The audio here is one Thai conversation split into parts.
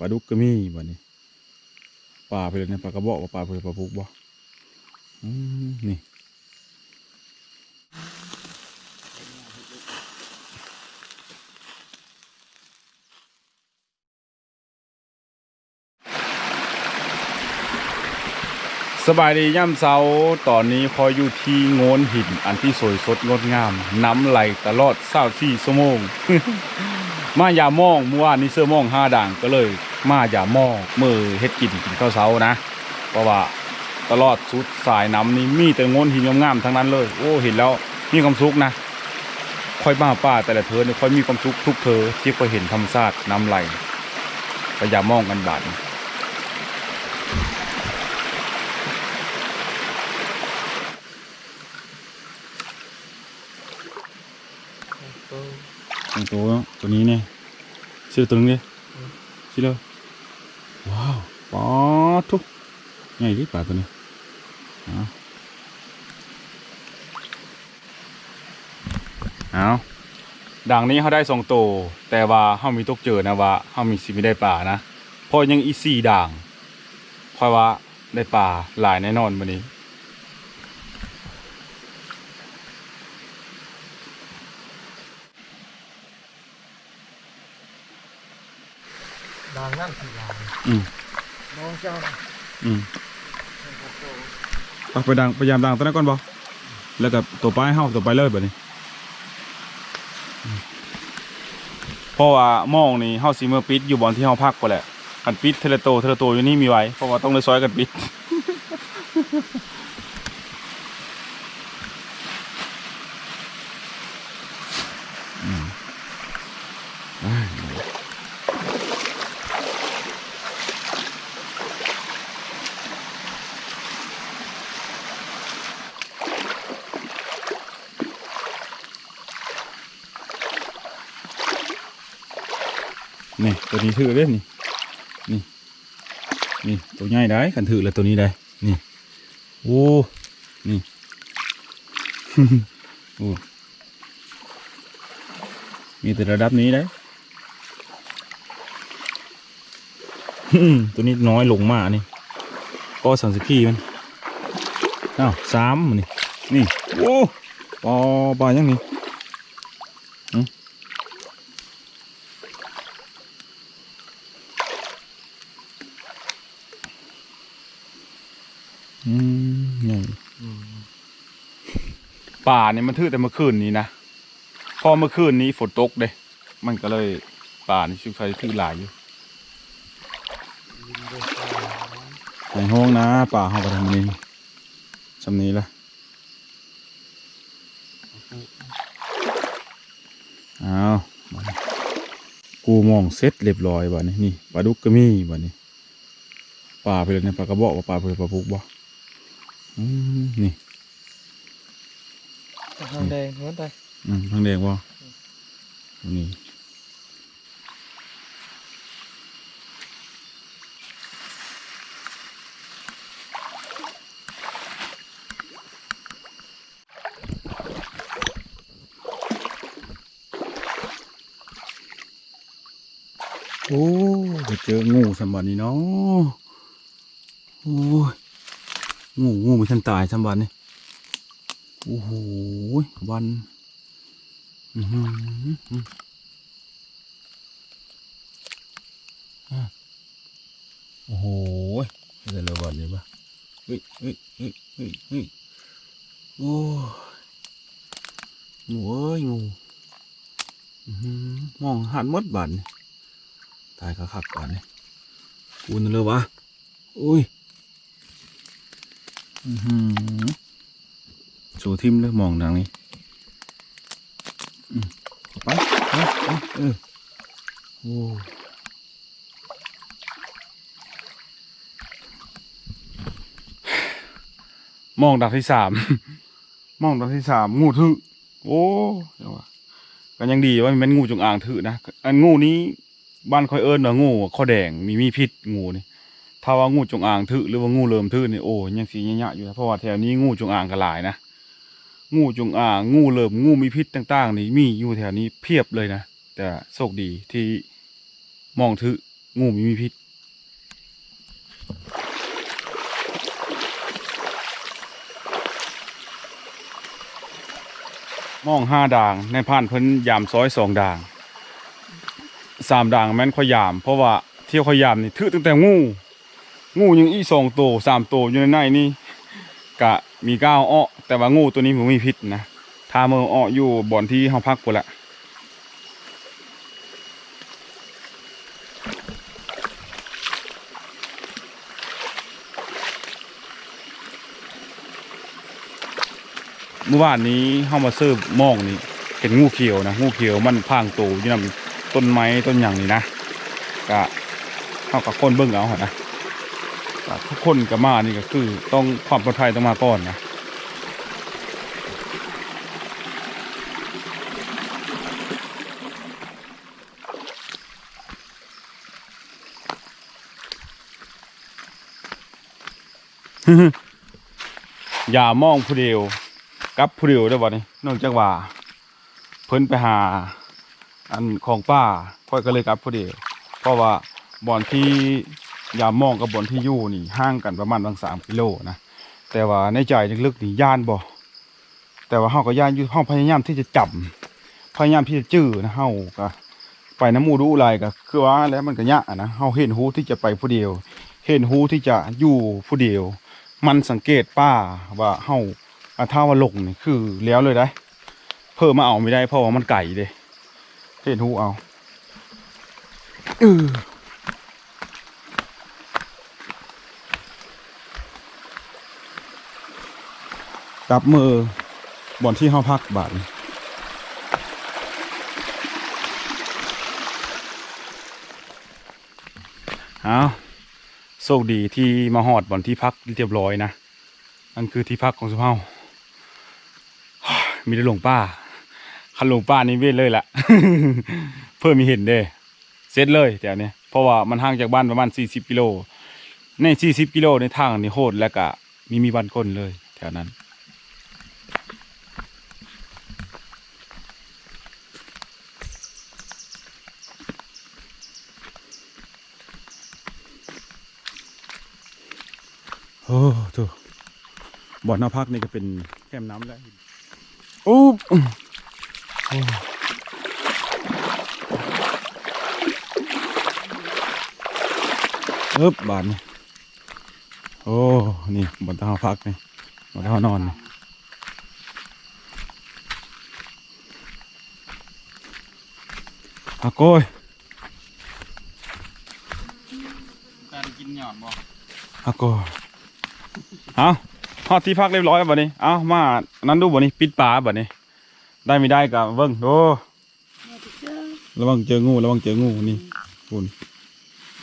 ปลาดุกก็มีบัดนี้ปลาไปเลยเนี่ยปลากระบอกว่าปลาเพื่อปลาปุกบ่นี่สบายดีย่ำเช้าตอนนี้พออยู่ที่โงนหิน อันที่สวยสดงดงาม น้ำไหลตลอดเศร้าสี่ชั่วโมง มายามองเมื่อวานนี้เสื้อมองห้าด่างก็เลย มายามองมือเฮ็ดกินกินข้าวเช้านะเพราะว่าตลอดสุดสายน้ำนี้มีแต่โงนหินงามๆทั้งนั้นเลย โอ้เห็นแล้วมีความสุขนะค่อยมาป่าแต่ละเธอเนี่ยค่อยมีความสุขทุกเธอที่ค่อยเห็นธรรมชาติน้ำไหลก็อย่ามองกันบาดนี้ตัวตัวนี้เนี่ยชื่อตัวนี้ชื่อเลยว้าว ปอดทุกใหญ่ดิปลาตัวนี้เอาเอาดังนี้เขาได้สองตัวแต่ว่าเขามีตกเจอนะว่าเขามีสิไม่ได้ปลานะเพราะยังอีสี่ด่างคอยว่าได้ปลาหลายแน่นอนวันนี้ดางนั่นสีลางอืม น้องเจ้าอืมเอาไปดังพยายามดังตัวนั้นก่อนบอแล้วกับตัวไปลายเฮาตัวไปเลยแบบนี้เพราะว่ามองนี่เฮาสีเมื่อปิดอยู่บอนที่เฮาพักก็แหละกันปิดเทเลโตเทเลโตอยู่นี่มีไว้เพราะว่าต้องเลยซอยกันปิด นี่ตัวนี้ถือเล่นนี่นี่นี่ตัวใหญ่ได้ขันถือแล้วตัวนี้ได้นี่โอ้นี่โอ้มีแต่ระดับนี้ได้ตัวนี้น้อยลงมานี่ก็สามสิบขีมันอ้าวสามมันนี่นี่โอ้ปอปลายังนี่ อืมใหญ่ป่านี่มันทื่อแต่เมื่อคืนนี้นะพอเมื่อคืนนี้ฝนตกเด้มันก็เลยป่านี่ชุกชัยทื่อหลายอยู่ในห้องนะป่าห้องกระทำนี้สำนี้ละอ้าวมานี่กูมองเซ็ตเรียบร้อยบ่นี้นี่ปลาดุกก็มีบ่นี้ปลาไปเลยเนี่ยปลากระบอกว่าปลาไปเลยปลาปุกบ่ อืมนี่ทางแดงเหมือนไปอืมทางแดงบ่นี่โอ้ไปเจองูสมบัตินี่เนาะโอ้ย งูงูไม่ทันตายสมบัตินี่โอ้โหวันอือโอ้โหเดี๋ยวเราบอดเลยปะเฮ้ยเฮ้ยเฮ้ยเฮ้ยเฮ้ยโอ้งูเอ้ยงูอือมองหันมดบานตายก็ขับบานนี่กูนั่นเลยวะอุ้ย สูทิมเลยมองดังนี้ไปไปเออโอ้มองดักที่สาม มองดักที่สาม งูถือโอ้เดี๋ยว่าก็ยังดีว่ามันเป็นงูจงอางถือนะ อันงูนี้บ้านคอยเอิญว่างูข้อแดง มีมีพิษงูนี่ ถ้าว่างูจงอางถือหรือว่างูเลิมถือนี่โอ้ยังสียะอยู่นะเพราะว่าแถวนี้งูจงอางก็หลายนะงูจงอางงูเลิมงูมีพิษต่าง ๆ นี่มีอยู่แถวนี้เพียบเลยนะแต่โชคดีที่มองถืองูมีมีพิษมองห้าด่างในผ่านเพิ่นยามซอยสองด่างสามด่างแม่นข่อยาม เพราะว่าเที่ยวข่อยยามนี่ถือตั้งแต่งู งูยังอีสองโตวสามโตวอยู่ในในนี่กะมีก้าวอ้อแต่ว่างูตัวนี้มันมีพิษนะถ้ามืออ้ออยู่บ่อนที่เฮาพักพุ่นละเมื่อวานนี้เฮามาเซื้อหมองนี่เห็นงูเขียวนะงูเขียวมันพางโตวอยู่นำต้นไม้ต้นหยังนี่นะกะเฮากับคนเบิ่งเอาหนะ ทุกคนกับมานี่ก็คือ ต้องความปลอดภัยต้องมาก่อนนะอย่ามองผู้เดียวกับผู้เดียวได้บ่นี่นอกจากว่า เพิ่นไปหา อันของป้าค่อยก็เลยกลับผู้เดียวเพราะว่าบ่อนที่ ยามมองกับบอนที่อยู่นี่ห่างกันประมาณบางสามกิโลนะแต่ว่าในใจลึกๆนี่ย่านบ่แต่ว่าเฮาก็ย่านอยู่เฮาพยายามที่จะจับพยายามที่จะจื้อนะเฮาก็ไปน้ำมูดูอะไรก็คือว่าแล้วมันก็ยะนะเฮาเห็นหูที่จะไปผู้เดียว เห็นหูที่จะอยู่ผู้เดียว มันสังเกตป้าว่าเฮาอะถ้าว่าลงนี่คือแล้วเลยได้ เพิ่มมาเอาไม่ได้เพราะว่ามันไก่เด้เห็นหูเอาเออ กับมือบ่อนที่ห้าพักบาทเอาโชคดีที่มาหอดบ่อนที่พักเรียบร้อยนะนั่นคือที่พักของสุภาพมีแต่หลงป้าคันหลงป้านี่เว้นเลยแหละเพิ่มมีเห็นเด้เสร็จเลยแถวเนี้ยเพราะว่ามันห่างจากบ้านประมาณ 40 กิโล ใน 40 กิโลในทางนี่โหดแล้วก็มีมีบ้านคนเลยแถวนั้น โอ้ถูบ่อนหน้าพักนี่ก็เป็นแคมน้ำแล้วโอ้อืมโอ้เอ๊บบาทนี่โอ้ นี่บ่อนท่าพักนี่บ่อนท่านอนนี่พักโก้ยการกินหยอดบ่พักโก้ย เอาฮอดที่พักเรียบร้อยแล้วบ่นี้ เอามานั้นดูบ่นี้ ปิดปลาบ่นี้ ได้ไม่ได้กับเบิ้งโอ้ระวังเจองูระวังเจองูนี่คุณ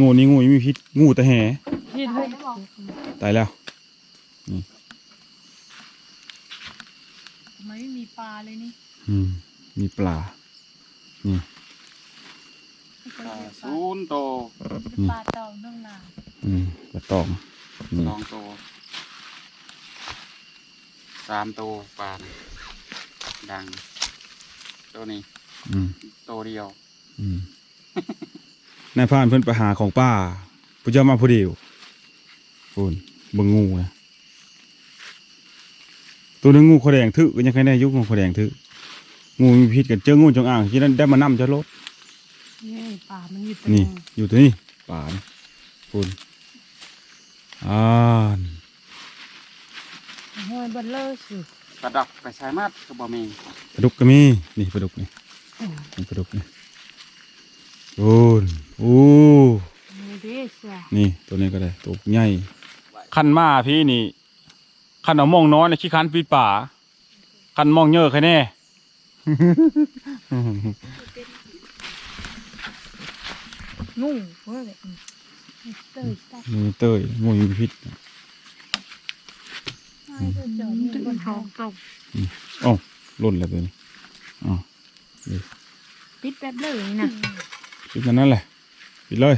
งูนี่งูยังมีพิษงูแต่แห่กินให้ตายแล้วทำไมไม่มีปลาเลยนี่อืมมีปลาไม่เคยเห็นปลาศูนย์โตเป็นปลาเต่าเรื่องราวอืมปลาตองนี่สองโต สามโตปลาน่ะดัง ตัวนี้อืมโตเดียว อืมนายพรานเพิ่นไปหาของป้าผู้เจ้ามาผู้เดียวพูนเบิ่งงูนะตัวนึงงูขาวแดงทึก็ยังใครได้ยุคงูขาวแดงทึงูมีพิษกันเจองูจงอ่างที่นั่นได้มานำจะลดนี่ปลามันอยู่ตรงนี่ อยู่ตัวนี้ป่านี่คุณอ่าน ห้อยบัลเลอร์สุดกระดักไปใช้มาดก็บ่มีปลาดุกก็มีนี่ปลาดุกนี่นี่ปลาดุกนี่โอ้นโอ้นี่ตัวนี้ก็ได้ตัวใหญ่คันมาพี่นี่คันเอามองน้อยในขี้คันปีดป่าคันมองเยอะใครแน่งูเว้ยเตยตานี่เตยงูมีพิษไม่เคยเจอนี่ บนท้องตกอ๋อล่นแล้วตัวนี้อ๋อปิดแป๊บเลยนี่นะปิดกันนั่นแหละปิดเลย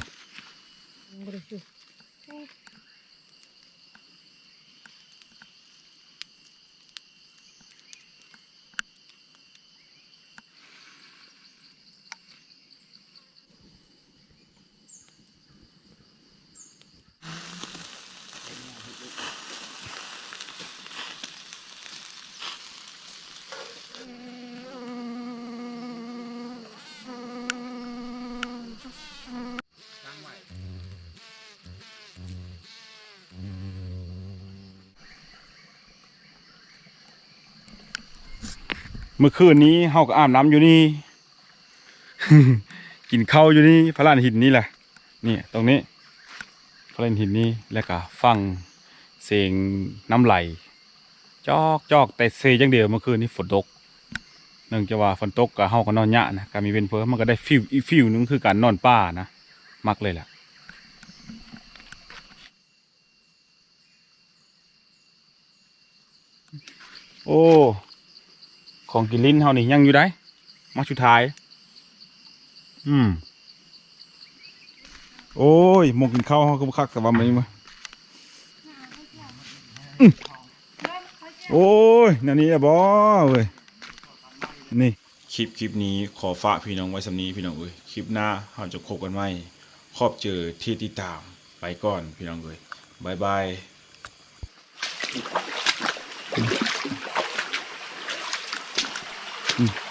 เมื่อคืนนี้เฮาก็อาบน้ำอยู่นี่ กินข้าวอยู่นี่พระลานหินนี่แหละนี่ตรงนี้พระลานหินนี่แล้วก็ฟังเสียงน้ำไหล จอกจอกแต่เซจังเดียวเมื่อคืนนี้ฝนตกเนื่องจากว่าฝนตกก็เฮาก็นอนยะนะการมีเวนเพิ่มมันก็ได้ฟิลอีฟิลหนึงคือการนอนป่านะมักเลยแหละโอ้ ของกินลิ้นเฮานี่ยังอยู่ได้มาชุดท้าย อืม โอ้ยมกกินข้าวเฮาก็บ่คักแต่ว่ามันนี่มาอื้อโอ้ยนั่นนี่อะบ่เว้ยนี่คลิปคลิปนี้ขอฝากพี่น้องไว้สำนี้พี่น้องเอ้ยคลิปหน้าเราจะคบกันไหมขอบเจอที่ติดตามไปก่อนพี่น้องเอ้ยบายบาย อืม